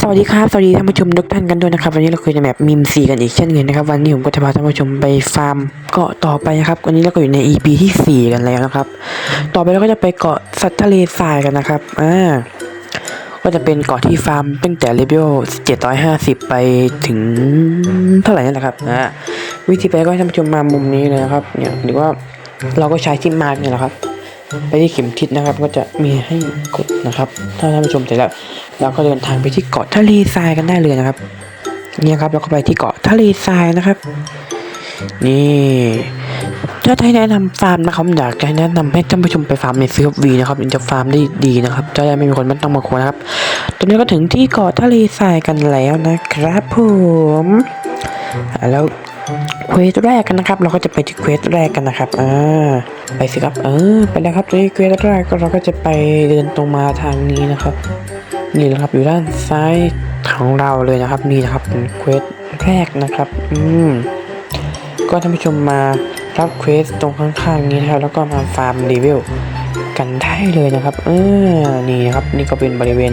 สวัสดีครับสวัสดีท่านผู้ชมทุกท่านกันด้วยนะครับวันนี้เราคุยในแบบมิมซีกันอีกเช่นเคยนะครับวันนี้ผมก็จะพาท่านผู้ชมไปฟาร์มเกาะต่อไปนะครับวันนี้เราก็อยู่ใน EP ที่ 4 กันแล้วนะครับ ต่อไปเราก็จะไปเกาะสัตว์ทะเลทรายกันนะครับอ่าก็จะเป็นเกาะที่ฟาร์มตั้งแต่เลเวล750 ไปถึงเท่าไหร่นั่นแหละครับอ่าวิธีไปก็ให้ท่านผู้ชมมามุมนี้เลยนะครับเนี่ยหรือว่าเราก็ใช้ที่มาร์กเนี่ยแหละครับ ไปที่เข็มทิศนะครับ ก็จะมีให้กดนะครับ ถ้าท่านผู้ชมเสร็จแล้วเราก็เดินทางไปที่เกาะทะเลทรายกันได้เลยนะครับเนี่ยครับเราก็ไปที่เกาะทะเลทรายนะครับ นี่ถ้าให้แนะนำฟาร์มนะครับอยากจะแนะนำให้ท่านผู้ชมไปฟาร์มในซีฟวีนะครับมันจะฟาร์มได้ดีนะครับจะได้ไม่มีคนมันต้องมาควนะครับตอนนี้ก็ถึงที่เกาะทะเลทรายกันแล้วนะครับผมแล้ว เควสแรกกันนะครับ เราก็จะไปที่เควสแรกกันนะครับอ่าไปสิครับเออไปแล้วครับที่เควสแรกก็เราก็จะไปเดินตรงมาทางนี้นะครับนี่นะครับอยู่ด้านซ้ายของเราเลยนะครับนี่นะครับเป็นเควสแรกนะครับอืมก็ท่านผู้ชมมารับเควสตรงข้างๆนี้นะครับแล้วก็มาฟาร์มรีวิวกันได้เลยนะครับเออนี่นะครับนี่ก็เป็นบริเวณ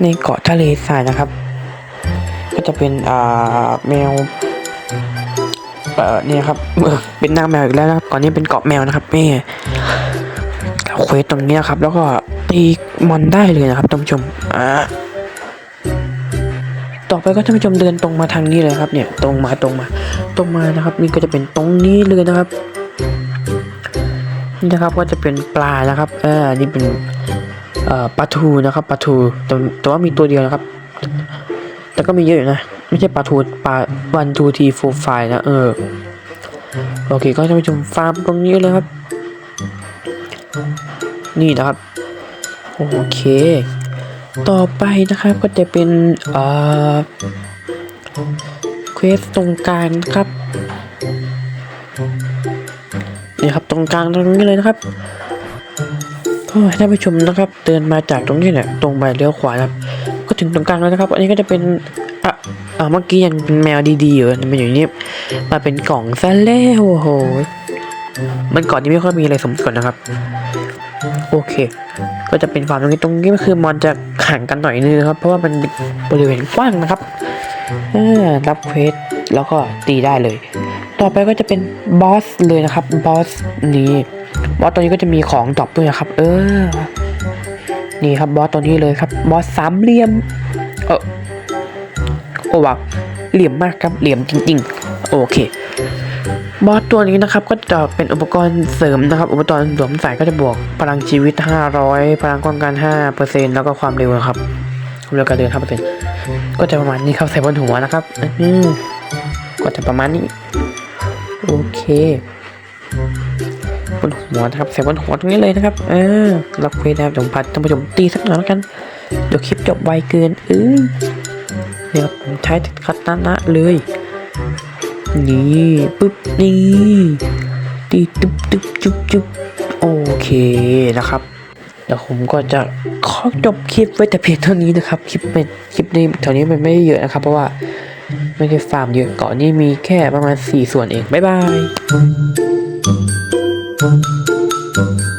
ในเกาะทะเลทรายนะครับ ก็จะเป็นอ่าแมว เอ่อเนี่ยครับเป็นนางแมวอีกแล้วนะครับก่อนนี้เป็นเกาะแมวนะครับแม่เราเควสตรงนี้ครับ แล้วก็ตีมอนได้เลยนะครับท่านผู้ชมอ่าต่อไปก็ท่านผู้ชมเดินตรงมาทางนี้เลยครับ เนี่ยตรงมาตรงมา ตรงมานะครับ นี่ก็จะเป็นตรงนี้เลยนะครับนี่นะครับก็จะเป็นปลานะครับเออนี่เป็นปลาทูนะครับปลาทูแต่แต่ว่ามีตัวเดียวนะครับ แต่ก็มีเยอะอยู่นะ ไม่ใช่ปลาทูปลาวันทูทีโฟไฟนะเออ โอเคก็ท่านผู้ชมฟาร์มตรงนี้เลยครับ นี่นะครับ โอเค ต่อไปนะครับก็จะเป็นเอ่อเควสตรงกลางนะครับนี่ครับตรงกลางตรงนี้เลยนะครับก็ให้ท่านผู้ชมนะครับ เดินมาจากตรงนี้เนี่ยตรงไปเลี้ยวขวานะครับ ก็ถึงตรงกลางแล้วนะครับ อันนี้ก็จะเป็นอะ อ่าเมื่อกี้ยังเป็นแมวดีๆอยู่มันอยู่นี่มาเป็นกล่องซะแล้วโอ้โหมันก่อนนี้ไม่ค่อยมีอะไรสมส่วนนะครับ โอเค ก็จะเป็นฟาร์มตรงนี้ตรงนี้ก็คือมอนจะห่างกันหน่อยนึงนะครับ เพราะว่ามันบริเวณกว้างนะครับเออรับเควสแล้วก็ตีได้เลย ต่อไปก็จะเป็นบอสเลยนะครับบอสนี่บอสตัวนี้ก็จะมีของดรอปด้วยนะครับ เออ นี่ครับบอสตัวนี้เลยครับบอสสามเหลี่ยม เออ อ้ว้าวเหลี่ยมมากครับเหลี่ยมจริง ๆ โอเค บอสตัวนี้นะครับก็จะเป็นอุปกรณ์เสริมนะครับ อุปกรณ์สวมใส่ก็จะบวกพลังชีวิต 500 พลังป้องกัน5%แล้วก็ความเร็วนะครับความเร็วการเดิน5%ก็จะประมาณนี้ครับใส่บนหัวนะครับอืมก็จะประมาณนี้ โอเคบนหัวนะครับใส่บนหัวตรงนี้เลยนะครับเออรับเควสนะครับผมพัดท่านผู้ชมตีสักหน่อยแล้วกันเดี๋ยวคลิปจบไวเกินเอ้ย เดี๋ยวผมใช้คัตนะเลย นี่ปุ๊บนี่ตีตุ๊บตุ๊บจุ๊บจุ๊บโอเคนะครับเดี๋ยวผมก็จะขอจบคลิปไว้แต่เพียงเท่านี้นะครับคลิปเป็นคลิปนี้แถวนี้มันไม่ได้เยอะนะครับ เพราะว่าไม่ได้ฟาร์มเยอะกาะนี่มีแค่ประมาณ 4 ส่วนเอง บ๊ายบาย